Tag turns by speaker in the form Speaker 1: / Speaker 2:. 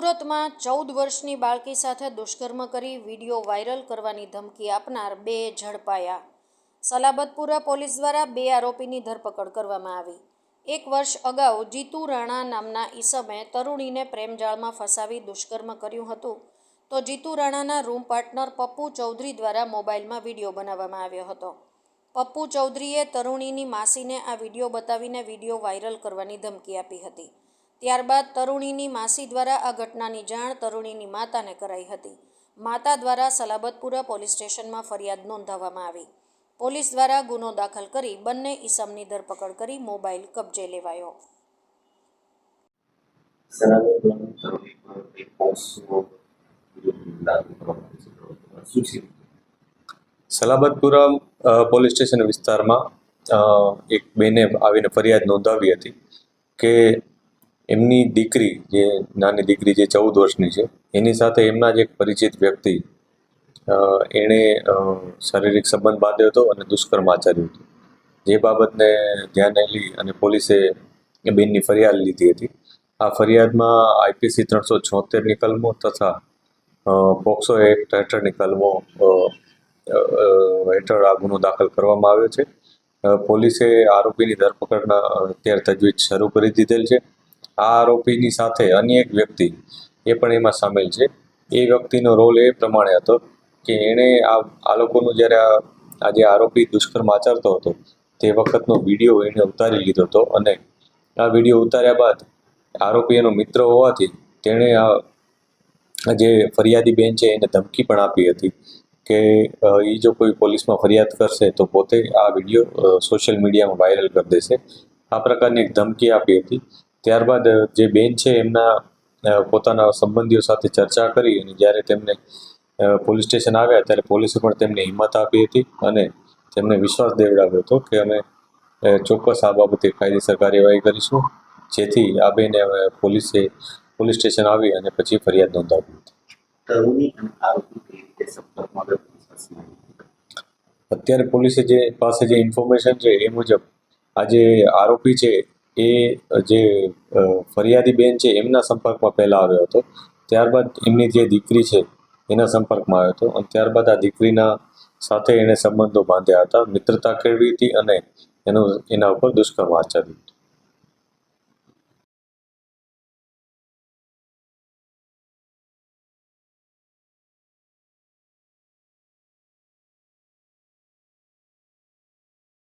Speaker 1: સુરતમાં ચૌદ વર્ષની બાળકી સાથે દુષ્કર્મ કરી વીડિયો વાયરલ કરવાની ધમકી આપનાર બે ઝડપાયા. સલાબતપુરા પોલીસ દ્વારા બે આરોપીની ધરપકડ કરવામાં આવી. એક વર્ષ અગાઉ જીતુ રાણા નામના ઈસમે તરુણીને પ્રેમજાળમાં ફસાવી દુષ્કર્મ કર્યું હતું. તો જીતુ રાણાના રૂમ પાર્ટનર પપ્પુ ચૌધરી દ્વારા મોબાઈલમાં વીડિયો બનાવવામાં આવ્યો હતો. પપ્પુ ચૌધરીએ તરુણીની માસીને આ વીડિયો બતાવીને વીડિયો વાયરલ કરવાની ધમકી આપી હતી. ત્યારબાદ તરુણીની માસી દ્વારા આ ઘટનાની જાણ તરુણીની માતાને કરાઈ હતી. માતા દ્વારા સલાબતપુરા પોલીસ સ્ટેશનમાં ફરિયાદ નોંધાવવામાં આવી. પોલીસ દ્વારા ગુનો દાખલ કરી બંને ઈસમની ધરપકડ કરી મોબાઈલ કબજે લેવાયો.
Speaker 2: સલાબતપુરા પોલીસ સ્ટેશન વિસ્તારમાં અ, એક બેને આવીને ફરિયાદ નોંધાવી હતી કે એમની દીકરી જે નાની દીકરી જે ચૌદ વર્ષની છે, એની સાથે એમના જ એક પરિચિત વ્યક્તિ એણે શારીરિક સંબંધ બાંધ્યો હતો અને દુષ્કર્મ આચર્યું હતું. જે બાબતને ધ્યાને લઈ અને પોલીસે એ બેનની ફરિયાદ લીધી હતી. આ ફરિયાદમાં આઈપીસી ત્રણસો છોતેરની કલમો તથા પોક્સો એક્ટ હેઠળની કલમો હેઠળ આ ગુનો દાખલ કરવામાં આવ્યો છે. પોલીસે આરોપીની ધરપકડના અત્યારે તજવીજ શરૂ કરી દીધેલ છે. આ આરોપીની સાથે અન્ય એક વ્યક્તિ એ પણ એમાં સામેલ છે. એ વ્યક્તિનો રોલ એ પ્રમાણે હતો કે એણે આ આ લોકોનું જ્યારે આ જે આરોપી દુષ્કર્મ આચરતો હતો, તે વખતનો વીડિયો એણે ઉતારી લીધો હતો અને આ વીડિયો ઉતાર્યા બાદ આરોપી એનો મિત્ર હોવાથી તેણે આ જે ફરિયાદી બેન છે એને ધમકી પણ આપી હતી કે એ જો કોઈ પોલીસમાં ફરિયાદ કરશે તો પોતે આ વીડિયો સોશિયલ મીડિયામાં વાયરલ કરી દેશે. આ પ્રકારની એક ધમકી આપી હતી. ત્યારબાદ જે બેન છે એમના પોતાના સંબંધીઓ સાથે ચર્ચા કરી અને જ્યારે તેમને પોલીસ સ્ટેશન આવ્યા ત્યારે પોલીસે પણ તેમને હિંમત આપી હતી અને તેમને વિશ્વાસ દેવડાવ્યો હતો કે અમે ચોક્કસ આ બાબતે કાયદેસર કાર્યવાહી કરીશું જેથી આ બેને હવે પોલીસે પોલીસ સ્ટેશન આવી અને પછી ફરિયાદ નોંધાવી હતી. અત્યારે પોલીસે જે પાસે જે ઇન્ફોર્મેશન છે એ મુજબ આ જે આરોપી છે એ જે ફરિયાદી બેન છે, એમના સંપર્કમાં પહેલાં આવ્યો હતો. ત્યારબાદ એમની જે દીકરી છે, એના સંપર્કમાં આવ્યો હતો. અને ત્યારબાદ આ દીકરીના સાથે એણે સંબંધો બાંધ્યા હતા. મિત્રતા કેળવી હતી અને એનું, એના ઉપર દુષ્કર્મ આચર્યું